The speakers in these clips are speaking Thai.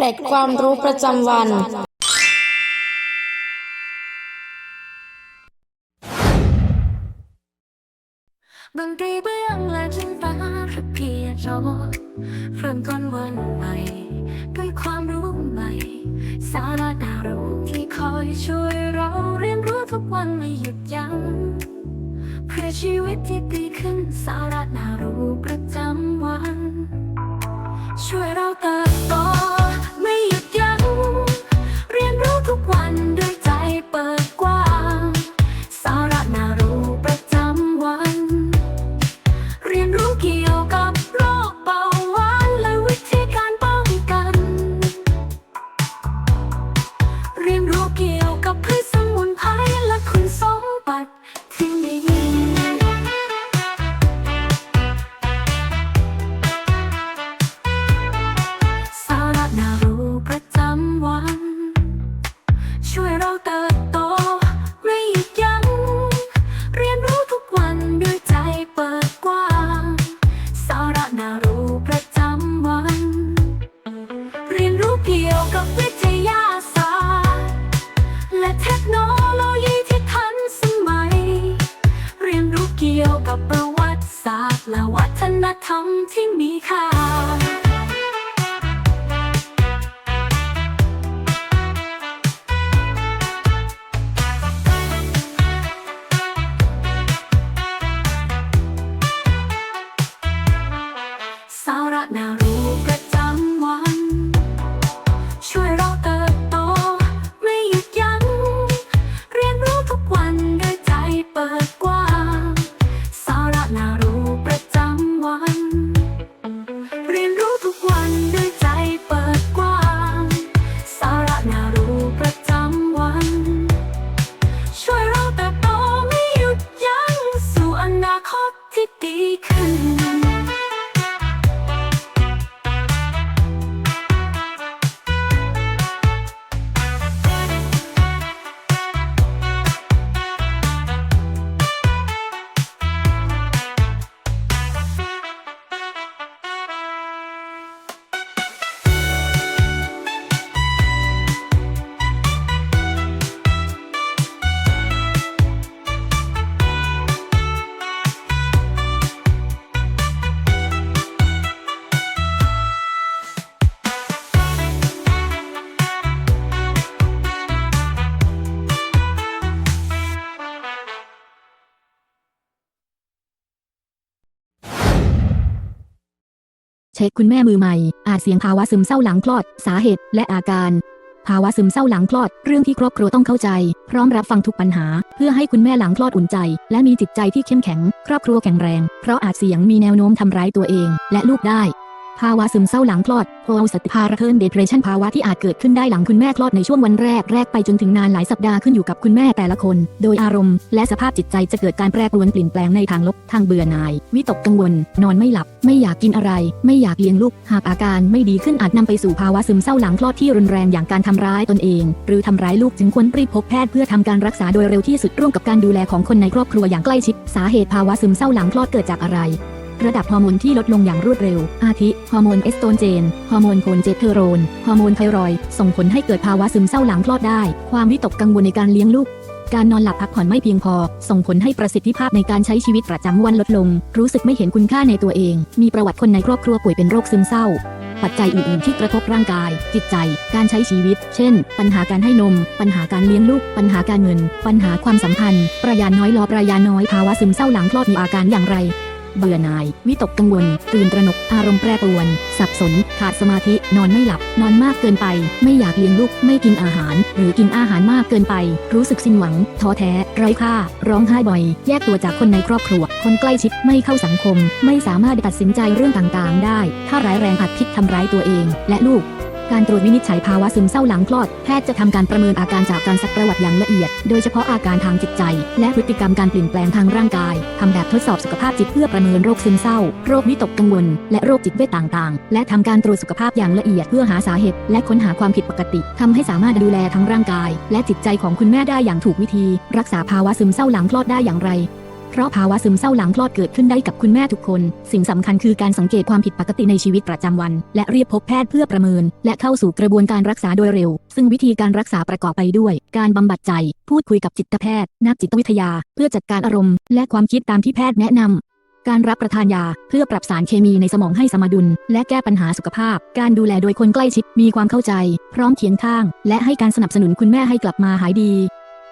เกล็ดความรู้ประจำวัน ดนตรี สา ช็คคุณแม่มือใหม่ อาจเสี่ยงภาวะซึมเศร้าหลังคลอด สาเหตุ และอาการ ภาวะซึมเศร้าหลังคลอด เรื่องที่ครอบครัวต้องเข้าใจ พร้อมรับฟังทุกปัญหา เพื่อให้คุณแม่หลังคลอดอุ่นใจ และมีจิตใจที่เข้มแข็ง ครอบครัวแข็งแรง เพราะอาจเสี่ยงมีแนวโน้มทำร้ายตัวเอง และลูกได้ ภาวะซึมเศร้าหลังคลอด post partum depression ภาวะที่อาจเกิดขึ้นได้หลังคุณแม่คลอดในช่วงวันแรกแรกไปจนถึงนานหลายสัปดาห์ขึ้นอยู่กับคุณแม่แต่ละคน โดยอารมณ์ และสภาพจิตใจจะเกิดการแปรปรวนเปลี่ยนแปลงในทางลบ ทางเบื่อหน่าย วิตกกังวล นอนไม่หลับ ไม่อยากกินอะไร ไม่อยากเลี้ยงลูก หากอาการไม่ดีขึ้นอาจนำไปสู่ภาวะซึมเศร้าหลังคลอดที่รุนแรงอย่างการทำร้ายตนเอง หรือทำร้ายลูกจึงควรรีบพบแพทย์เพื่อทำการรักษาโดยเร็วที่สุดร่วมกับการดูแลของคนในครอบครัวอย่างใกล้ชิด สาเหตุภาวะซึมเศร้าหลังคลอดเกิดจากอะไร ระดับฮอร์โมนที่ลดลงอย่างรวดเร็ว อาทิ ฮอร์โมนเอสโตรเจน ฮอร์โมนโคลเจสเทอโรน ฮอร์โมนไทรอย ส่งผลให้เกิดภาวะซึมเศร้าหลังคลอดได้ ความวิตกกังวลในการเลี้ยงลูก การนอนหลับพักผ่อนไม่เพียงพอ ส่งผลให้ประสิทธิภาพในการใช้ชีวิตประจำวันลดลง รู้สึกไม่เห็นคุณค่าในตัวเอง มีประวัติคนในครอบครัวป่วยเป็นโรคซึมเศร้าปัจจัยอื่นๆที่กระทบร่างกาย จิตใจ การใช้ชีวิต เช่น ปัญหาการให้นม ปัญหาการเลี้ยงลูก ปัญหาการเงิน ปัญหาความสัมพันธ์ ประยานน้อยรอประยานน้อยภาวะซึมเศร้าหลังคลอดมีอาการอย่างไร เบื่อหน่าย วิตกกังวล ตื่นตระหนก อารมณ์แปรปรวน สับสน ขาดสมาธิ นอนไม่หลับ นอนมากเกินไป ไม่อยากเลี้ยงลูก ไม่กินอาหาร หรือกินอาหารมากเกินไป รู้สึกสิ้นหวัง ท้อแท้ ไร้ค่า ร้องไห้บ่อย แยกตัวจากคนในครอบครัว คนใกล้ชิด ไม่เข้าสังคม ไม่สามารถตัดสินใจเรื่องต่างๆ ได้ ถ้าร้ายแรงอาจคิดทำร้ายตัวเอง และลูก การตรวจวินิจฉัยภาวะซึมเศร้าหลังคลอด แพทย์จะทำการประเมินอาการจากการซักประวัติอย่างละเอียด โดยเฉพาะอาการทางจิตใจ และพฤติกรรมการเปลี่ยนแปลงทางร่างกายทำแบบทดสอบสุขภาพจิตเพื่อประเมินโรคซึมเศร้า โรควิตกกังวล และโรคจิตเวทต่างๆ และทำการตรวจสุขภาพอย่างละเอียดเพื่อหาสาเหตุ และค้นหาความผิดปกติทำให้สามารถดูแลทั้งร่างกาย และจิตใจของคุณแม่ได้อย่างถูกวิธี รักษาภาวะซึมเศร้าหลังคลอดได้อย่างไร เพราะภาวะซึมเศร้าหลังคลอดเกิดขึ้นได้กับคุณแม่ทุกคน สิ่งสำคัญคือการสังเกตความผิดปกติในชีวิตประจำวัน และเรียกพบแพทย์เพื่อประเมิน และเข้าสู่กระบวนการรักษาโดยเร็ว ซึ่งวิธีการรักษาประกอบไปด้วย การบำบัดใจ พูดคุยกับจิตแพทย์ นักจิตวิทยา เพื่อจัดการอารมณ์ และความคิดตามที่แพทย์แนะนำการรับประทานยาเพื่อปรับสารเคมีในสมองให้สมดุล และแก้ปัญหาสุขภาพ การดูแลโดยคนใกล้ชิดมีความเข้าใจ พร้อมเคียงข้าง และให้การสนับสนุนคุณแม่ให้กลับมาหายดี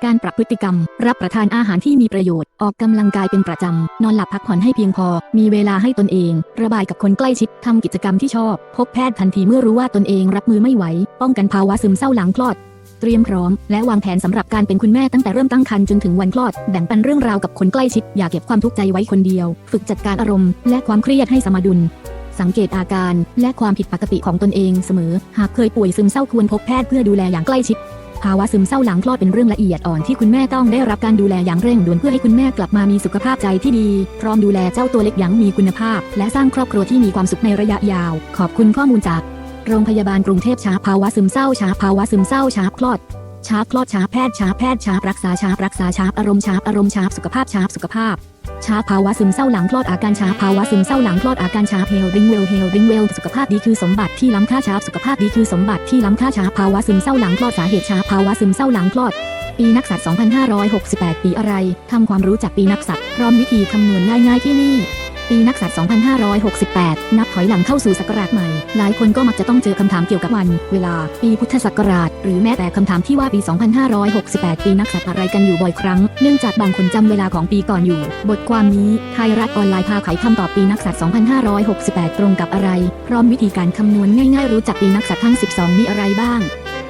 การปรับพฤติกรรม รับประทานอาหารที่มีประโยชน์ ออกกำลังกายเป็นประจำ นอนหลับพักผ่อนให้เพียงพอ มีเวลาให้ตนเอง ระบายกับคนใกล้ชิด ทำกิจกรรมที่ชอบ พบแพทย์ทันทีเมื่อรู้ว่าตนเองรับมือไม่ไหว ป้องกันภาวะซึมเศร้าหลังคลอด เตรียมพร้อม และวางแผนสำหรับการเป็นคุณแม่ตั้งแต่เริ่มตั้งครรภ์จนถึงวันคลอด แบ่งปันเรื่องราวกับคนใกล้ชิด อย่าเก็บความทุกข์ใจไว้คนเดียว ฝึกจัดการอารมณ์ และความเครียดให้สมดุลสังเกตอาการและความผิดปกติของตนเองเสมอ หากเคยป่วยซึมเศร้าควรพบแพทย์เพื่อดูแลอย่างใกล้ชิด ภาวะซึมเศร้าหลังคลอดเป็นเรื่องละเอียดอ่อนที่คุณแม่ต้องได้รับการดูแลอย่างเร่งด่วนเพื่อให้คุณแม่กลับมามีสุขภาพใจที่ดี พร้อมดูแลเจ้าตัวเล็กอย่างมีคุณภาพ และสร้างครอบครัวที่มีความสุขในระยะยาว ขอบคุณข้อมูลจาก โรงพยาบาลกรุงเทพช้าภาวะซึมเศร้าช้าภาวะซึมเศร้าช้าคลอดช้าคลอดช้าแพทย์ช้าแพทย์ช้ารักษาช้ารักษาช้าอารมณ์ช้าอารมณ์ช้าสุขภาพช้าสุขภาพ ช้าภาวะซึมเศร้าหลังคลอดอาการช้าภาวะซึมเศร้าหลังคลอดอาการช้าเฮลริงเวลเฮลริงเวลสุขภาพดีคือสมบัติที่ล้ำค่าช้าสุขภาพดีคือสมบัติที่ล้ำค่าช้าภาวะซึมเศร้าหลังคลอดสาเหตุช้าภาวะซึมเศร้าหลังคลอด ปีนักษัตริย์ 2568 ปีอะไรทำความรู้จักปีนักษัตริย์พร้อมวิธีคำนวณง่ายๆที่นี่ ปีนักษัตริย์2568 นับถอยหลังเข้าสู่ศักราชใหม่ หลายคนก็มักจะต้องเจอคำถามเกี่ยวกับวัน เวลา ปีพุทธศักราช หรือแม้แต่คำถามที่ว่าปี 2568 ปีนักษัตริย์อะไรกันอยู่บ่อยครั้ง เนื่องจากบางคนจำเวลาของปีก่อนอยู่ บทความนี้ไทยรัฐออนไลน์พาไขคำตอบปีนักษัตริย์2568 ตรงกับอะไร พร้อมวิธีการคำนวณง่ายๆรู้จักปีนักษัตริย์ทั้ง 12 มีอะไรบ้าง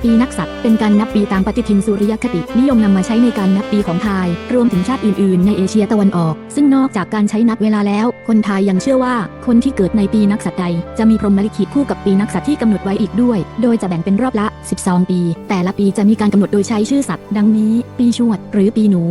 ปีนักษัตริย์เป็นการนับปีตามปฏิทินสุริยคติ นิยมนำมาใช้ในการนับปีของไทย รวมถึงชาติอื่นๆ ในเอเชียตะวันออก ซึ่งนอกจากการใช้นับเวลาแล้ว คนไทยยังเชื่อว่า คนที่เกิดในปีนักษัตริย์ใด จะมีพรหมลิขิตคู่กับปีนักษัตริย์ที่กำหนดไว้อีกด้วย โดยจะแบ่งเป็นรอบละ 12 ปี แต่ละปีจะมีการกำหนดโดยใช้ชื่อสัตว์ ดังนี้ ปีชวด หรือปีหนู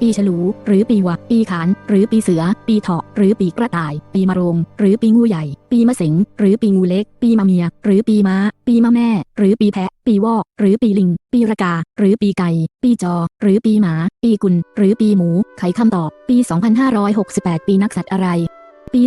ปีฉลู หรือปีวะ ปีขาน หรือปีเสือ ปีเถาะ หรือปีกระต่าย ปีมะโรง หรือปีงูใหญ่ ปีมะเสงหรือปีงูเล็ก ปีมะเมีย หรือปีม้า ปีมะแม่ หรือปีแพะ ปีวอก หรือปีลิง ปีระกา หรือปีไก่ ปีจอ หรือปีหมา ปีกุล หรือปีหมู ไขคำตอบ ปี 2568 ปีนักสัตว์อะไร ปี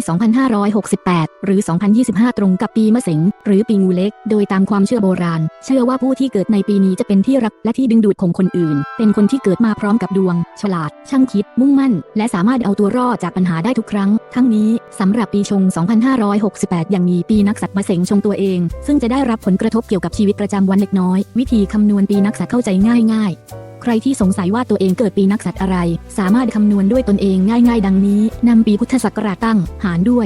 2568 หรือ 2025 ตรงกับปีมะเสงหรือปีงูเล็ก โดยตามความเชื่อโบราณ เชื่อว่าผู้ที่เกิดในปีนี้จะเป็นที่รักและที่ดึงดูดของคนอื่น เป็นคนที่เกิดมาพร้อมกับดวง ฉลาด ช่างคิด มุ่งมั่น และสามารถเอาตัวรอดจากปัญหาได้ทุกครั้ง ทั้งนี้สำหรับปีชง 2568ยังมีปีนักสัตว์มะเสงชงตัวเอง ซึ่งจะได้รับผลกระทบเกี่ยวกับชีวิตประจำวันเล็กน้อย วิธีคำนวณปีนักสัตว์เข้าใจง่าย ๆ ใครที่สงสัยว่าตัวเองเกิดปีนักสัตว์อะไร สามารถคำนวณด้วยตนเองง่ายๆ ดังนี้นำปีพุทธศักราชตั้ง หารด้วย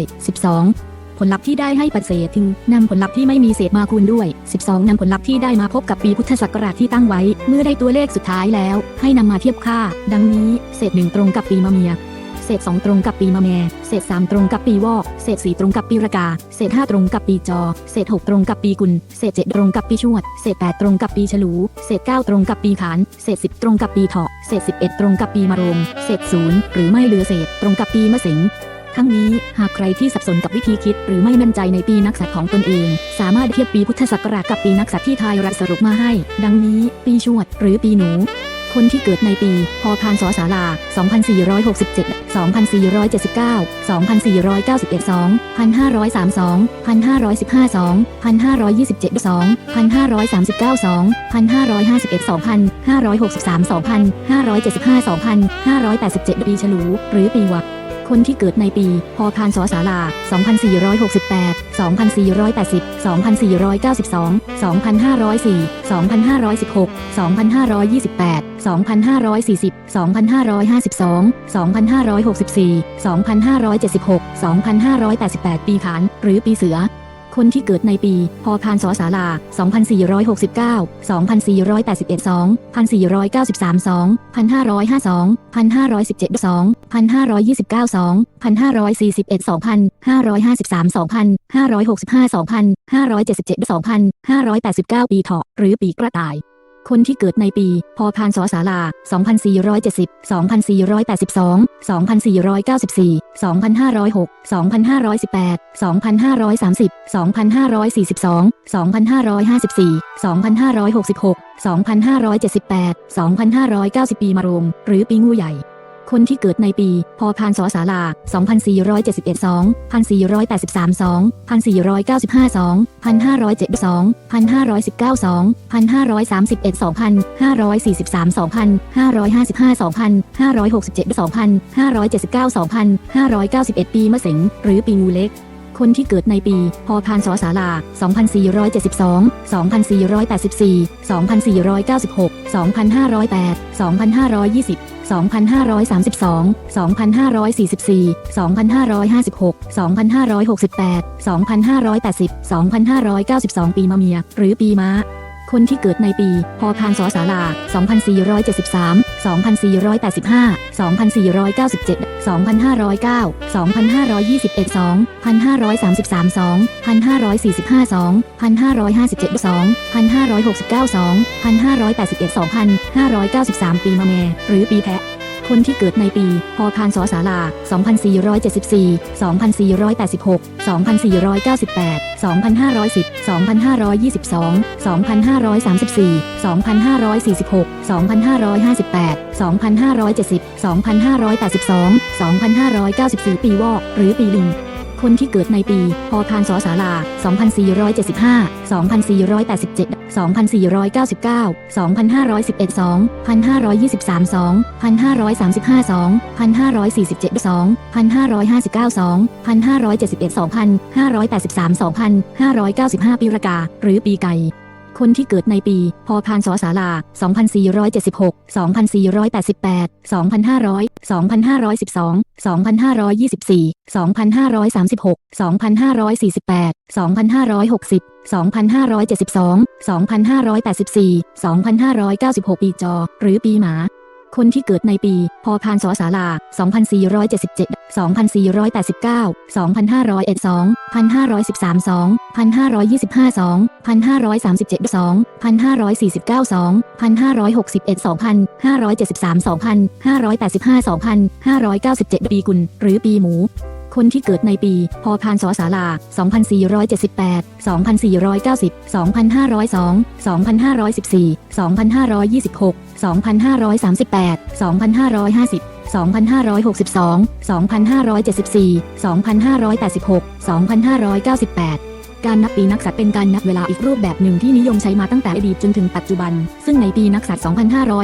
12 ผลลัพธ์ที่ได้ให้ปัจเศษถึงนำผลลัพธ์ที่ไม่มีเศษมาคูณด้วย 12นำผลลัพธ์ที่ได้มาพบกับปีพุทธศักราชที่ตั้งไว้ เมื่อได้ตัวเลขสุดท้ายแล้ว ให้นำมาเทียบค่า ดังนี้ เศษหนึ่งตรงกับปีมะเมีย เศษ 2 ตรงกับปีมะแม เศษ 3 ตรงกับปีวอก เศษ 4 ตรงกับปีระกา เศษ 5 ตรงกับปีจอ เศษ 6 ตรงกับปีกุล เศษ 7 ตรงกับปีชวด เศษ 8 ตรงกับปีฉลู เศษ 9 ตรงกับปีขาน เศษ 10 ตรงกับปีเถาะ เศษ 11 ตรงกับปีมะโรง เศษ 0 หรือไม่เหลือเศษ ตรงกับปีมะเสงทั้งนี้หากใครที่สับสนกับวิธีคิด หรือไม่มั่นใจในปีนักษัตร์ของตนเอง สามารถเทียบปีพุทธศักราชกับปีนักษัตร์ที่ไทยรัฐสรุปมาให้ ดังนี้ ปีชวด หรือปีหนู คนที่เกิดในปี พพานสศาลา 2467 2479 2491 2532 1515 2527 2 1539 2 1551 2563 2575 2587 ปีฉลู หรือปีวัก คนที่เกิดในปีพพานสศาลา 2468 2480 2492 2504 2516 2528 2540 2552 2564 2576 2588 ปีขาน หรือปีเสือ คนที่เกิดในปี พพานสศาลา 2469 2481 2493 2552 1517 2 1529 2 1541 2 553 2 565 2 577 2 589 ปีเถาะหรือปีกระต่าย คนที่เกิดในปี พพานสศาลา 2470 2482 2494 2506 2518 2530 2542 2554 2566 2578 2590 ปีมะโรง หรือปีงูใหญ่ คนที่เกิดในปี พพานสศาลา 2471 2 1483 2 1495 2 1572 1519 2 1531 2543 2555 2567 2579 2591 ปีมะเสงหรือปีงูเล็ก คนที่เกิดในปีพพานสศาลา 2472 2484 2496 2508 2520 2532 2544 2556 2568 2580 2592 ปีมะเมีย หรือปีม้า คนที่เกิดในปีพพานสศาลา 2473 2485 2497 2509 2521 2533 2545 2557 2569 2581 2593 ปีมะแมหรือปีแพะ คนที่เกิดในปีพพานสศาลา 2474 2486 2498 2510 2522 2534 2546 2558 2570 2582 2594 ปีวอกหรือปีลิง คนที่เกิดในปีพพานสศาลา 2475 2487 2499 2511 2523 2535 2547 2559 2571 2 2583 2 595 ปีรากา หรือปีไก่ คนที่เกิดในปี พพานสศาลา 2476 2488 2500 2512 2524 2536 2548 2560 2572 2584 2596 ปีจอ หรือปีหมา คนที่เกิดในปี พพานสศาลา 2477 2489 2501 2513 2 1525 2 1537 2 1549 2 1561 2573 2585 2597 ปีกุล หรือปีหมูคนที่เกิดในปี พพานสศาลา 2478 2490 2502 2514 2526 2538 2550 2562 2574 2586 2598 การนับปีนักษัตว์เป็นการนับเวลาอีกรูปแบบหนึ่งที่นิยมใช้มาตั้งแต่อดีตจนถึงปัจจุบัน ซึ่งในปีนักษัตริย์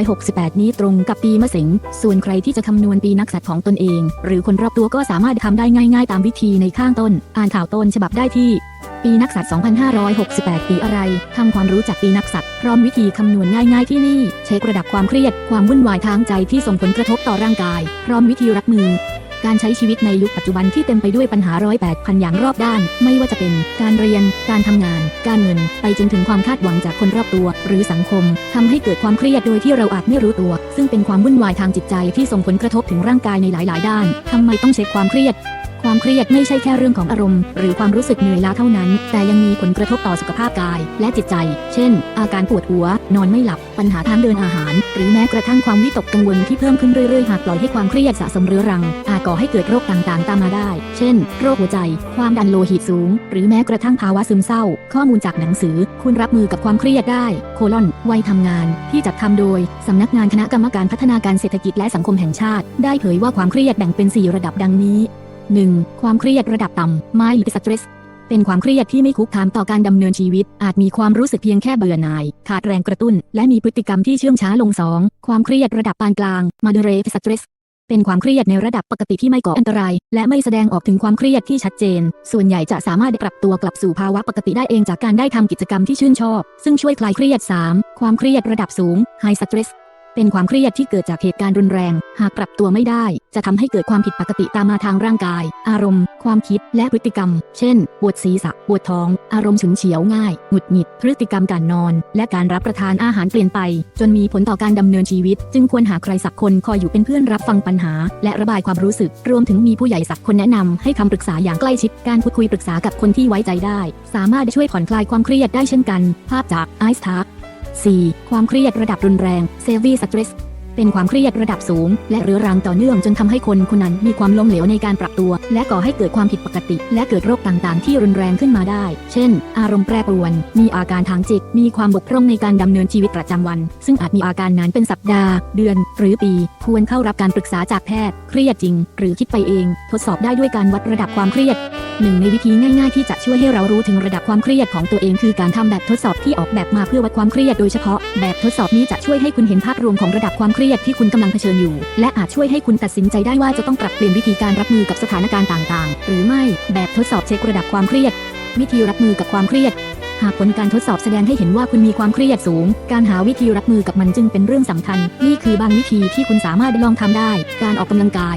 2568 นี้ตรงกับปีมะเสงส่วนใครที่จะคำนวณปีนักษัตริย์ของตนเอง หรือคนรอบตัวก็สามารถทำได้ง่าย ๆ ตามวิธีในข้างต้น อ่านข่าวต้นฉบับได้ที่ ปีนักษัตริย์ 2568 ปีอะไร ทำความรู้จักปีนักษัตริย์ พร้อมวิธีคำนวณง่ายๆที่นี่ เช็คระดับความเครียด ความวุ่นวายทางใจที่ส่งผลกระทบต่อร่างกาย พร้อมวิธีรับมือ การใช้ชีวิตในยุคปัจจุบันที่เต็มไปด้วยปัญหาร้อยแปดพันอย่างรอบด้าน ไม่ว่าจะเป็น การเรียน การทำงาน การเงิน ไปจนถึงความคาดหวังจากคนรอบตัว หรือสังคมทำให้เกิดความเครียดโดยที่เราอาจไม่รู้ตัว ซึ่งเป็นความวุ่นวายทางจิตใจที่ส่งผลกระทบถึงร่างกายในหลาย ๆ ด้านทำไมต้องเช็คความเครียด ความเครียดไม่ใช่แค่เรื่องของอารมณ์ หรือความรู้สึกเหนื่อยล้าเท่านั้น แต่ยังมีผลกระทบต่อสุขภาพกาย และจิตใจ เช่น อาการปวดหัว นอนไม่หลับ ปัญหาทางเดินอาหาร หรือแม้กระทั่งความวิตกกังวลที่เพิ่มขึ้นเรื่อยๆ หากปล่อยให้ความเครียดสะสมเรื้อรัง อาจก่อให้เกิดโรคต่างๆ ตามมาได้ เช่น โรคหัวใจ ความดันโลหิตสูง หรือแม้กระทั่งภาวะซึมเศร้า ข้อมูลจากหนังสือ คุณรับมือกับความเครียดได้ โคลอน วัยทำงาน ที่จัดทำโดยสำนักงานคณะกรรมการพัฒนาการเศรษฐกิจและสังคมแห่งชาติ ได้เผยว่าความเครียดแบ่งเป็น 4 ระดับดังนี้ 1. ความเครียดระดับต่ำ mild stress เป็นความเครียดที่ไม่คุกคามต่อการดำเนินชีวิต อาจมีความรู้สึกเพียงแค่เบื่อหน่าย ขาดแรงกระตุ้น และมีพฤติกรรมที่เชื่องช้าลง 2. ความเครียดระดับปานกลาง moderate stress เป็นความเครียดในระดับปกติที่ไม่ก่ออันตราย และไม่แสดงออกถึงความเครียดที่ชัดเจน ส่วนใหญ่จะสามารถปรับตัวกลับสู่ภาวะปกติได้เองจากการได้ทำกิจกรรมที่ชื่นชอบ ซึ่งช่วยคลายเครียด 3. ความเครียดระดับสูง high stress เป็นความเครียดที่เกิดจากเหตุการณ์รุนแรง หากปรับตัวไม่ได้ จะทำให้เกิดความผิดปกติตามมาทางร่างกาย อารมณ์ ความคิด และพฤติกรรม เช่น ปวดศีรษะ ปวดท้อง อารมณ์ฉุนเฉียวง่าย หงุดหงิด พฤติกรรมการนอน และการรับประทานอาหารเปลี่ยนไป จนมีผลต่อการดำเนินชีวิต จึงควรหาใครสักคนคอยอยู่เป็นเพื่อนรับฟังปัญหา และระบายความรู้สึก รวมถึงมีผู้ใหญ่สักคนแนะนำให้คำปรึกษาอย่างใกล้ชิด การพูดคุยปรึกษากับคนที่ไว้ใจได้ สามารถช่วยผ่อนคลายความเครียดได้เช่นกัน ภาพจาก Ice Talk 4. ความเครียดระดับรุนแรง Severe Stress เป็นความเครียดระดับสูง และเรื้อรังต่อเนื่องจนทำให้คนคนนั้นมีความล้มเหลวในการปรับตัว และก่อให้เกิดความผิดปกติ และเกิดโรคต่างๆ ที่รุนแรงขึ้นมาได้ เช่น อารมณ์แปรปรวน มีอาการทางจิต มีความบกพร่องในการดำเนินชีวิตประจำวัน ซึ่งอาจมีอาการนานเป็นสัปดาห์ เดือน หรือปี ควรเข้ารับการปรึกษาจากแพทย์ เครียดจริง หรือคิดไปเอง ทดสอบได้ด้วยการวัดระดับความเครียดหนึ่งในวิธีง่ายๆที่จะช่วยให้เรารู้ถึงระดับความเครียดของตัวเองคือการทำแบบทดสอบที่ออกแบบมาเพื่อวัดความเครียดโดยเฉพาะ แบบทดสอบนี้จะช่วยให้คุณเห็นภาพรวมของระดับความเครียดียดที่คุณกำลังเผชิญอยู่ และอาจช่วยให้คุณตัดสินใจได้ว่าจะต้องปรับเปลี่ยนวิธีการรับมือกับสถานการณ์ต่างๆ หรือไม่ แบบทดสอบเช็คระดับความเครียด วิธีรับมือกับความเครียด หากผลการทดสอบแสดงให้เห็นว่าคุณมีความเครียดสูง การหาวิธีรับมือกับมันจึงเป็นเรื่องสำคัญ นี่คือบางวิธีที่คุณสามารถลองทำได้ การออกกำลังกาย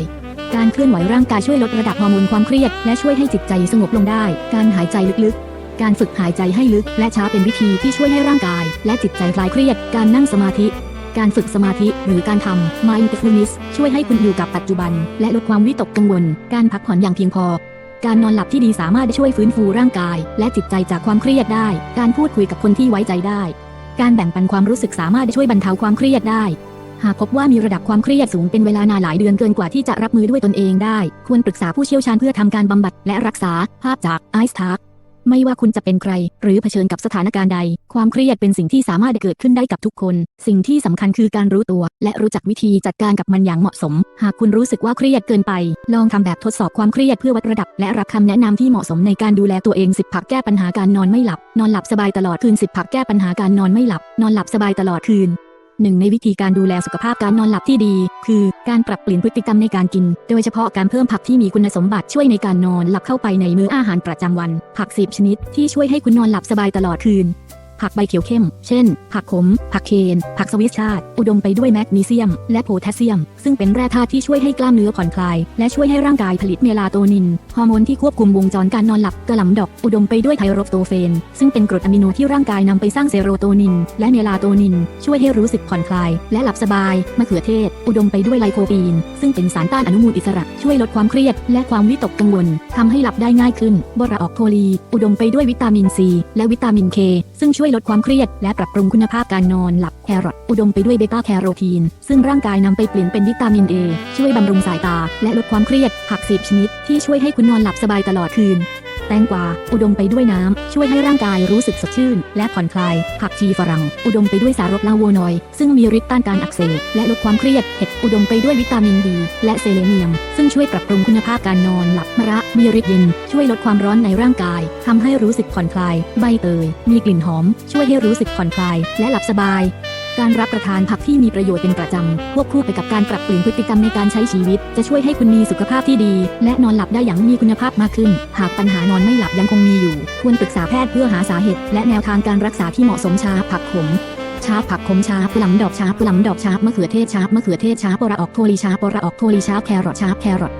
การเคลื่อนไหวร่างกายช่วยลดระดับฮอร์โมนความเครียด และช่วยให้จิตใจสงบลงได้ การหายใจลึกๆ การฝึกหายใจให้ลึก และช้าเป็นวิธีที่ช่วยให้ร่างกาย และจิตใจคลายเครียด การนั่งสมาธิ การฝึกสมาธิหรือการทำ mindfulness ช่วยให้คุณอยู่กับปัจจุบัน และลดความวิตกกังวล การพักผ่อนอย่างเพียงพอ การนอนหลับที่ดีสามารถช่วยฟื้นฟูร่างกาย และจิตใจจากความเครียดได้ การพูดคุยกับคนที่ไว้ใจได้ การแบ่งปันความรู้สึกสามารถช่วยบรรเทาความเครียดได้ หากพบว่ามีระดับความเครียดสูงเป็นเวลานานหลายเดือนเกินกว่าที่จะรับมือด้วยตนเองได้ ควรปรึกษาผู้เชี่ยวชาญเพื่อทำการบำบัดและรักษาภาพจากไอซ์ทาร์ ไม่ว่าคุณจะเป็นใคร หรือเผชิญกับสถานการณ์ใด ความเครียดเป็นสิ่งที่สามารถเกิดขึ้นได้กับทุกคน สิ่งที่สำคัญคือการรู้ตัว และรู้จักวิธีจัดการกับมันอย่างเหมาะสม หากคุณรู้สึกว่าเครียดเกินไป ลองทำแบบทดสอบความเครียดเพื่อวัดระดับ และรับคำแนะนำที่เหมาะสมในการดูแลตัวเอง 10 ผักแก้ปัญหาการนอนไม่หลับ นอนหลับสบายตลอดคืน 10 ผักแก้ปัญหาการนอนไม่หลับ นอนหลับสบายตลอดคืน หนึ่งในวิธีการดูแลสุขภาพการนอนหลับที่ดี คือการปรับเปลี่ยนพฤติกรรมในการกิน โดยเฉพาะการเพิ่มผักที่มีคุณสมบัติช่วยในการนอนหลับเข้าไปในมื้ออาหารประจำวัน ผักสิบชนิดที่ช่วยให้คุณนอนหลับสบายตลอดคืน ผักใบเขียวเข้ม เช่น ผักขม ผักเคน ผักสวิสชาติ อุดมไปด้วยแมกนีเซียม และโพแทสเซียม ซึ่งเป็นแร่ธาตุที่ช่วยให้กล้ามเนื้อผ่อนคลาย และช่วยให้ร่างกายผลิตเมลาโทนิน ฮอร์โมนที่ควบคุมวงจรการนอนหลับ กระหล่ำดอก อุดมไปด้วยไทโรฟโตเฟน ซึ่งเป็นกรดอะมิโนที่ร่างกายนำไปสร้างเซโรโทนิน และเมลาโทนิน ช่วยให้รู้สึกผ่อนคลาย และหลับสบาย มะเขือเทศ อุดมไปด้วยไลโคปีน ซึ่งเป็นสารต้านอนุมูลอิสระ ช่วยลดความเครียด และความวิตกกังวลทำให้หลับได้ง่ายขึ้น บราออกโทลี อุดมไปด้วยวิตามินซีและวิตามินเคซึ่งช่วยลดความเครียด และปรับปรุงคุณภาพการนอนหลับแครอทอุดมไปด้วยเบต้าแคโรทีน ซึ่งร่างกายนำไปเปลี่ยนเป็นวิตามินเอช่วยบำรุงสายตา และลดความเครียดผักสิบชนิดที่ช่วยให้คุณนอนหลับสบายตลอดคืน แตงกวา อุดมไปด้วยน้ำ ช่วยให้ร่างกายรู้สึกสดชื่น และผ่อนคลาย ผักชีฝรั่ง อุดมไปด้วยสารสลาโวนอยด์ซึ่งมีฤทธิ์ต้านการอักเสบและลดความเครียด เห็ดอุดมไปด้วยวิตามินดีและเซเลเนียม ซึ่งช่วยปรับปรุงคุณภาพการนอนหลับมะระมีฤทธิ์เย็น ช่วยลดความร้อนในร่างกายทำให้รู้สึกผ่อนคลาย ใบเตยมีกลิ่นหอม ช่วยให้รู้สึกผ่อนคลาย และหลับสบาย การรับประทานผักที่มีประโยชน์เป็นประจำควบคู่ไปกับการปรับเปลี่ยนพฤติกรรมในการใช้ชีวิต จะช่วยให้คุณมีสุขภาพที่ดี และนอนหลับได้อย่างมีคุณภาพมากขึ้น หากปัญหานอนไม่หลับยังคงมีอยู่ ควรปรึกษาแพทย์เพื่อหาสาเหตุ และแนวทางการรักษาที่เหมาะสมชาผักขมชาผักขมชาปลำดอกชาปลำดอกชามะเขือเทศชามะเขือเทศชาประออกโทลีชาประออกโทลีชาแครอทชาแครอท